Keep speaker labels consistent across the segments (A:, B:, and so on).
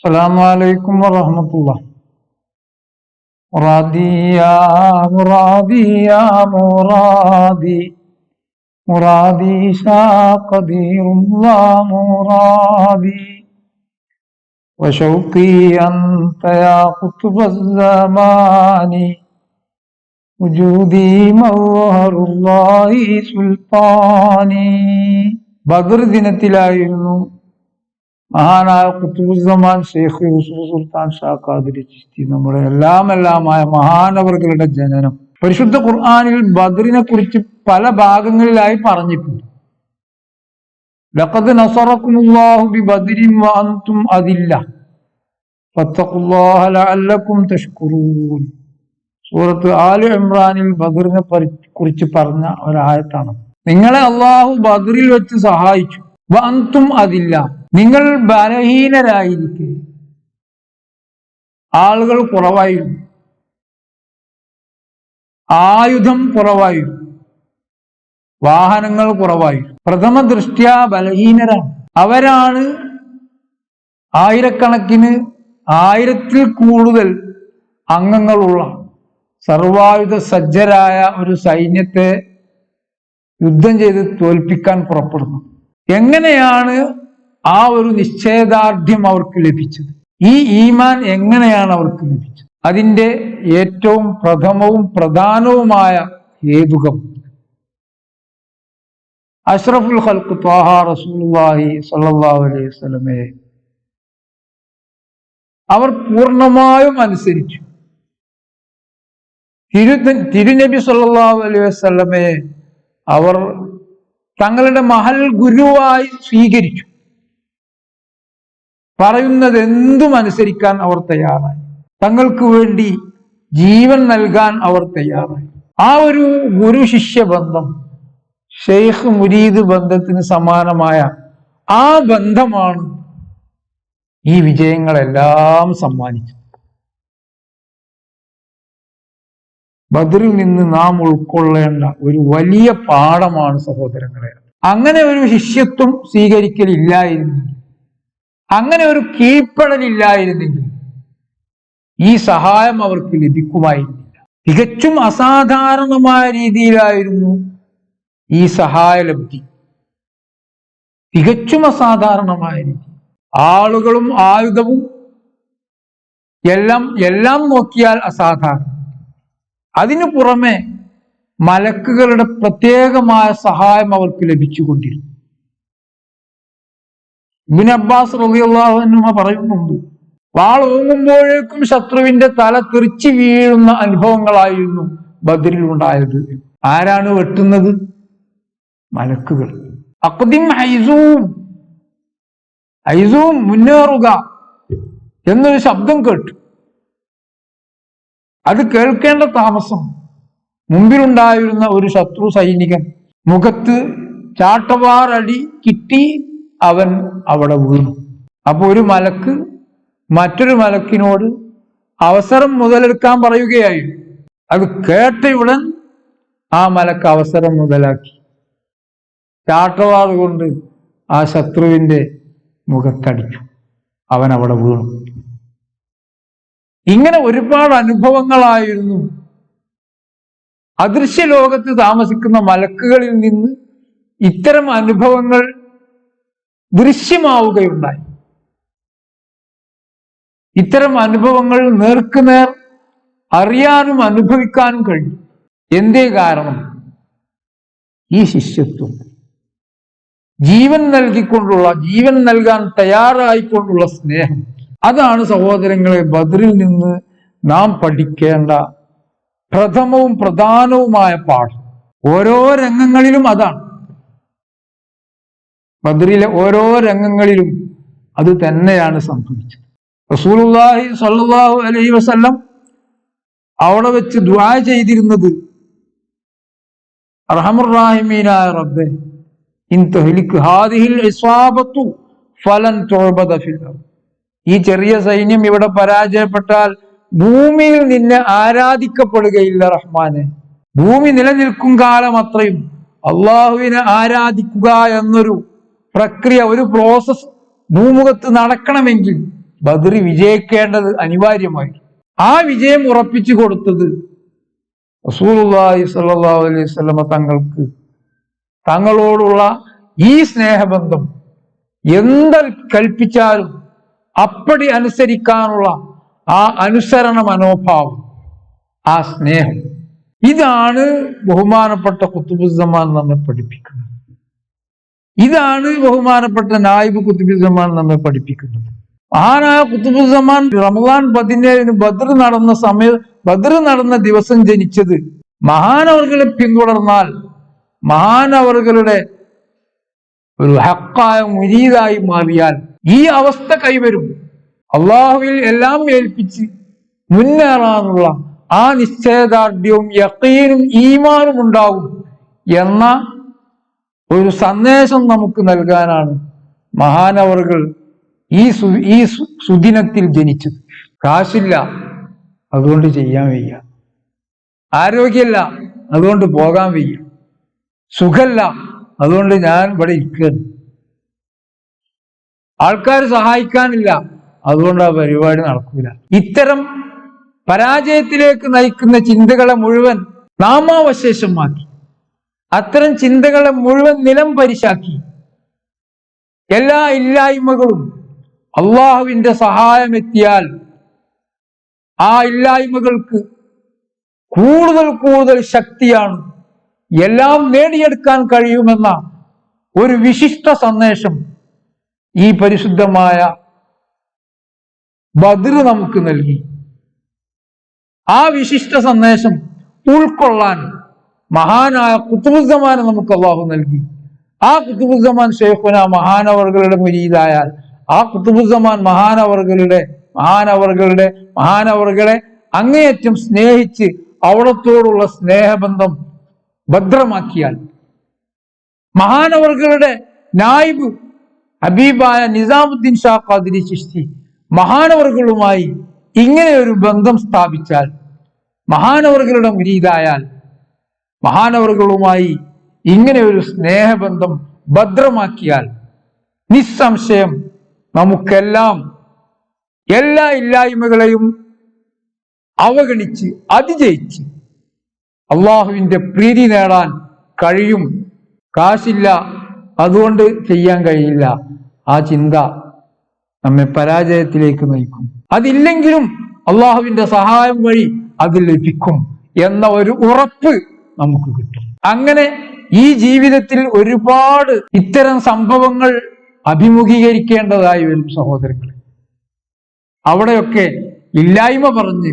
A: السلام عليكم ورحمة الله مرادي يا مرادي يا مرادي مرادي شاء قدير الله مرادي وشوقي أنت يا قطب الزمان وجودي مظهر الله സുൽത്താനി ബദർ ദിനത്തിലായിരുന്നു മഹാനായ കുത്തുബുസമാൻ ഷെയ്ഖ് യൂസുഫ് സുൽത്താൻ ഷാ ഖാദിരി ചിസ്തി നമ്മുടെ എല്ലാം എല്ലാമായ മഹാനവർകളുടെ ജനനം. പരിശുദ്ധ ഖുർആാനിൽ ബദറിനെ കുറിച്ച് പല ഭാഗങ്ങളിലായി പറഞ്ഞിട്ടുണ്ട്. ലഖദ് നസറക്കുമുല്ലാഹു ബി ബദരിൻ വഅൻതും അതില്ല. ലഅല്ലക്കും തഷ്കുറൂൻ. സൂറത്ത് ആലു ഇമ്രാനിൽ ബദറിനെ കുറിച്ച് പറഞ്ഞ ഒരായത്താണ്. നിങ്ങളെ അള്ളാഹു ബദറിൽ വെച്ച് സഹായിച്ചു. വഅൻതും അതില്ല. നിങ്ങൾ ബലഹീനരായിരിക്കെ. ആളുകൾ കുറവായിരുന്നു. ആയുധം കുറവായിരുന്നു. വാഹനങ്ങൾ കുറവായിരുന്നു. പ്രഥമ ദൃഷ്ട്യാ ബലഹീനരാണ്. അവരാണ് ആയിരക്കണക്കിന് ആയിരത്തിൽ കൂടുതൽ അംഗങ്ങളുള്ള സർവായുധ സജ്ജരായ ഒരു സൈന്യത്തെ യുദ്ധം ചെയ്ത് തോൽപ്പിക്കാൻ പുറപ്പെടുന്നു എങ്ങനെയാണ് ആ ഒരു നിശ്ചയദാർഢ്യം അവർക്ക് ലഭിച്ചത്. ഈ ഈമാൻ എങ്ങനെയാണ് അവർക്ക് ലഭിച്ചത്? അതിന്റെ ഏറ്റവും പ്രഥമവും പ്രധാനവുമായ ഹേതുകം അഷ്റഫുൽ ഖൽക്ക് ത്വാഹ റസൂലുള്ളാഹി സ്വല്ലല്ലാഹു അലൈഹി അവർ പൂർണമായും അനുസരിച്ചു. തിരു തിരുനബി സല്ലല്ലാഹു അലൈഹി വസല്ലമയെ അവർ തങ്ങളുടെ മഹൽ ഗുരുവായി സ്വീകരിച്ചു. പറയുന്നത് എന്തും അനുസരിക്കാൻ അവർ തയ്യാറായി. തങ്ങൾക്ക് വേണ്ടി ജീവൻ നൽകാൻ അവർ തയ്യാറായി. ആ ഒരു ഗുരു ശിഷ്യ ബന്ധം ഷെയ്ഖ് മുരീദ് ബന്ധത്തിന് സമാനമായ ആ ബന്ധമാണ് ഈ വിജയങ്ങളെല്ലാം സമ്മാനിച്ചത്. ബദറിൽ നിന്ന് നാം ഉൾക്കൊള്ളേണ്ട ഒരു വലിയ പാഠമാണ് സഹോദരങ്ങളെ. അങ്ങനെ ഒരു ശിഷ്യത്വം സ്വീകരിക്കലില്ലായിരുന്നെങ്കിൽ അങ്ങനെ ഒരു കീഴ്പ്പടലില്ലായിരുന്നെങ്കിൽ ഈ സഹായം അവർക്ക് ലഭിക്കുമായിരുന്നില്ല. തികച്ചും അസാധാരണമായ രീതിയിലായിരുന്നു ഈ സഹായലബ്ധി തികച്ചും അസാധാരണമായ രീതി. ആളുകളും ആയുധവും എല്ലാം എല്ലാം നോക്കിയാൽ അസാധാരണം. അതിനു പുറമെ മലക്കുകളുടെ പ്രത്യേകമായ സഹായം അവർക്ക് ലഭിച്ചുകൊണ്ടിരുന്നു. ഇബിൻ അബ്ബാസ് റബിയുള്ള പറയുന്നുണ്ട് വാൾ ഓങ്ങുമ്പോഴേക്കും ശത്രുവിന്റെ തല തെറിച്ചു വീഴുന്ന അനുഭവങ്ങളായിരുന്നു ബദറിൽ ഉണ്ടായത്. ആരാണ് വെട്ടുന്നത്? മലക്കുകൾ. അക്ദിം ഹൈസൂം ഹൈസൂം മുന്നേറുക എന്നൊരു ശബ്ദം കേട്ടു. അത് കേൾക്കേണ്ട താമസം. മുമ്പിലുണ്ടായിരുന്ന ഒരു ശത്രു സൈനികൻ മുഖത്ത് ചാട്ടവാറടി കിട്ടി അവൻ അവിടെ വീണു. അപ്പൊ ഒരു മലക്ക് മറ്റൊരു മലക്കിനോട് അവസരം മുതലെടുക്കാൻ പറയുകയായി. അത് കേട്ടയുടൻ ആ മലക്ക് അവസരം മുതലാക്കി. ചാട്ടവാർ കൊണ്ട് ആ ശത്രുവിന്റെ മുഖത്തടിച്ചു. അവൻ അവിടെ വീണു. ഇങ്ങനെ ഒരുപാട് അനുഭവങ്ങളായിരുന്നു. അദൃശ്യ ലോകത്ത് താമസിക്കുന്ന മലക്കുകളിൽ നിന്ന് ഇത്തരം അനുഭവങ്ങൾ ദൃശ്യമാവുകയുണ്ടായി. ഇത്തരം അനുഭവങ്ങൾ നേർക്കുനേർ അറിയാനും അനുഭവിക്കാനും കഴിയും എന്തേ കാരണം? ഈ ശിഷ്യത്വം. ജീവൻ നൽകിക്കൊണ്ടുള്ള ജീവൻ നൽകാൻ തയ്യാറായിക്കൊണ്ടുള്ള സ്നേഹം. അതാണ് സഹോദരങ്ങളെ ബദറിൽ നിന്ന് നാം പഠിക്കേണ്ട പ്രഥമവും പ്രധാനവുമായ പാഠം. ഓരോ രംഗങ്ങളിലും അതാണ്. ബദറിലെ ഓരോ രംഗങ്ങളിലും അത് തന്നെയാണ് സംഭവിച്ചത്. റസൂലുള്ളാഹി സ്വല്ലല്ലാഹു അലൈഹി വസല്ലം അവിടെ വെച്ച് ദുആ ചെയ്തിരുന്നത് അർഹമുറാഹിമീനായ റബ്ബെ ഫലൻ ഈ ചെറിയ സൈന്യം ഇവിടെ പരാജയപ്പെട്ടാൽ ഭൂമിയിൽ നിന്നെ ആരാധിക്കപ്പെടുകയില്ല റഹ്മാനെ. ഭൂമി നിലനിൽക്കും കാലം അത്രയും. അള്ളാഹുവിനെ ആരാധിക്കുക എന്നൊരു പ്രക്രിയ ഒരു പ്രോസസ് ഭൂമുഖത്ത് നടക്കണമെങ്കിൽ ബദ്രി വിജയിക്കേണ്ടത് അനിവാര്യമായി ആ വിജയം ഉറപ്പിച്ചു കൊടുത്തത് റസൂലുള്ളാഹി സ്വല്ലല്ലാഹു അലൈഹി തങ്ങൾക്ക് തങ്ങളോടുള്ള ഈ സ്നേഹബന്ധം എന്ത് കൽപ്പിച്ചാലും അപ്പടി അനുസരിക്കാനുള്ള ആ അനുസരണ മനോഭാവം ആ സ്നേഹം. ഇതാണ് ബഹുമാനപ്പെട്ട കുത്തുബുസമാൻ നമ്മെ പഠിപ്പിക്കുന്നത്. ഇതാണ് ബഹുമാനപ്പെട്ട നായിബ് കുത്തുബുസമാൻ നമ്മെ പഠിപ്പിക്കുന്നത്. മഹാനായ കുത്തുബുസമാൻ റമദാൻ പതിനേഴിന് ബദർ നടന്ന സമയ ബദർ നടന്ന ദിവസം ജനിച്ചത് മഹാനവർകളെ പിന്തുടർന്നാൽ മഹാനവറുകളുടെ ഒരു ഹക്കായ മുരീതായി മാറിയാൽ ഈ അവസ്ഥ കൈവരും. അള്ളാഹുവിൽ എല്ലാം ഏൽപ്പിച്ച് മുന്നേറാനുള്ള ആ നിശ്ചയദാർഢ്യവും യക്കീനും ഈമാനും ഉണ്ടാകും എന്ന ഒരു സന്ദേശം നമുക്ക് നൽകാനാണ് മഹാനവറുകൾ ഈ സു ഈ സുദിനത്തിൽ ജനിച്ചത്. കാശില്ല അതുകൊണ്ട് ചെയ്യാൻ വയ്യ. ആരോഗ്യമല്ല അതുകൊണ്ട് പോകാൻ വയ്യ. സുഖല്ല അതുകൊണ്ട് ഞാൻ ഇവിടെ ഇരിക്കുന്നു ആൾക്കാർ സഹായിക്കാനില്ല അതുകൊണ്ട് ആ പരിപാടി നടക്കൂല. ഇത്തരം പരാജയത്തിലേക്ക് നയിക്കുന്ന ചിന്തകളെ മുഴുവൻ നാമാവശേഷമാക്കി അത്തരം ചിന്തകളെ മുഴുവൻ നിലം പരിശാക്കി. എല്ലാ ഇല്ലായ്മകളും അള്ളാഹുവിന്റെ സഹായം എത്തിയാൽ ആ ഇല്ലായ്മകൾക്ക് കൂടുതൽ കൂടുതൽ ശക്തിയാണ് എല്ലാം നേടിയെടുക്കാൻ കഴിയുമെന്ന ഒരു വിശിഷ്ട സന്ദേശം ഈ പരിശുദ്ധമായ ബദർ നമുക്ക് നൽകി. ആ വിശിഷ്ട സന്ദേശം ഉൾക്കൊള്ളാൻ മഹാനായ കുത്തുബുദ്ധമാനെ നമുക്ക് അള്ളാഹു നൽകി. ആ കുത്തുബുദ്ധമാൻ ഷെയ്ഖുന മഹാനവർഗളുടെ മുരീതായാൽ ആ കുത്തുബുദ്ധമാൻ മഹാനവർഗളുടെ മഹാനവർഗളുടെ മഹാനവർഗളെ അങ്ങേയറ്റം സ്നേഹിച്ച് അവിടത്തോടുള്ള സ്നേഹബന്ധം ഭദ്രമാക്കിയാൽ മഹാനവർഗളുടെ നായിബ് ഹബീബായ നിസാമുദ്ദീൻ ഷാ ഖാദിരി ചിഷ്തി മഹാനവർഗളുമായി ഇങ്ങനെ ഒരു ബന്ധം സ്ഥാപിച്ചാൽ മഹാനവർഗളുടെ മുരീതായാൽ മഹാനവറുകളുമായി ഇങ്ങനെ ഒരു സ്നേഹബന്ധം ഭദ്രമാക്കിയാൽ നിസ്സംശയം നമുക്കെല്ലാം എല്ലാ ഇല്ലായ്മകളെയും അവഗണിച്ച് അതിജയിച്ച് അള്ളാഹുവിന്റെ പ്രീതി നേടാൻ കഴിയും. കാശില്ല അതുകൊണ്ട് ചെയ്യാൻ കഴിയില്ല. ആ ചിന്ത നമ്മെ പരാജയത്തിലേക്ക് നയിക്കും. അതില്ലെങ്കിലും അള്ളാഹുവിന്റെ സഹായം വഴി അത് ലഭിക്കും എന്ന ഒരു ഉറപ്പ് നമുക്ക് കിട്ടും. അങ്ങനെ ഈ ജീവിതത്തിൽ ഒരുപാട് ഇത്തരം സംഭവങ്ങൾ അഭിമുഖീകരിക്കേണ്ടതായി വരും സഹോദരങ്ങളെ. അവിടെയൊക്കെ ഇല്ലായ്മ പറഞ്ഞ്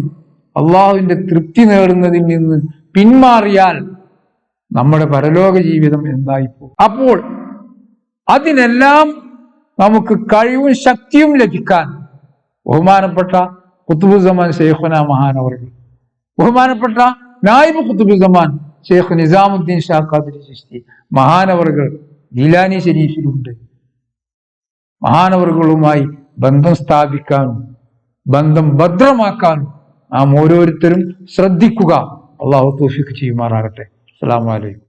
A: അള്ളാഹുവിന്റെ തൃപ്തി നേടുന്നതിൽ നിന്ന് പിന്മാറിയാൽ നമ്മുടെ പരലോക ജീവിതം എന്തായിപ്പോ അപ്പോൾ അതിനെല്ലാം നമുക്ക് കഴിവും ശക്തിയും ലഭിക്കാൻ ബഹുമാനപ്പെട്ട കുത്തുബുസമാൻ ഷെയ്ഖുന അവർ. ബഹുമാനപ്പെട്ട നായിബ് കുത്തുബുസമാൻ ഷെയ്ഖ് നിസാമുദ്ദീൻ ഷാ ഖാദിരി ചിശ്തി മഹാനവറുകൾ ഗീലാനി ശരീഫിലുണ്ട്. മഹാനവറുകളുമായി ബന്ധം സ്ഥാപിക്കാനും ബന്ധം ഭദ്രമാക്കാനും നാം ഓരോരുത്തരും ശ്രദ്ധിക്കുക. അള്ളാഹു തോഫിക്ക് ചെയ്യുമാറാകട്ടെ. അസ്സാം അലൈക്കും.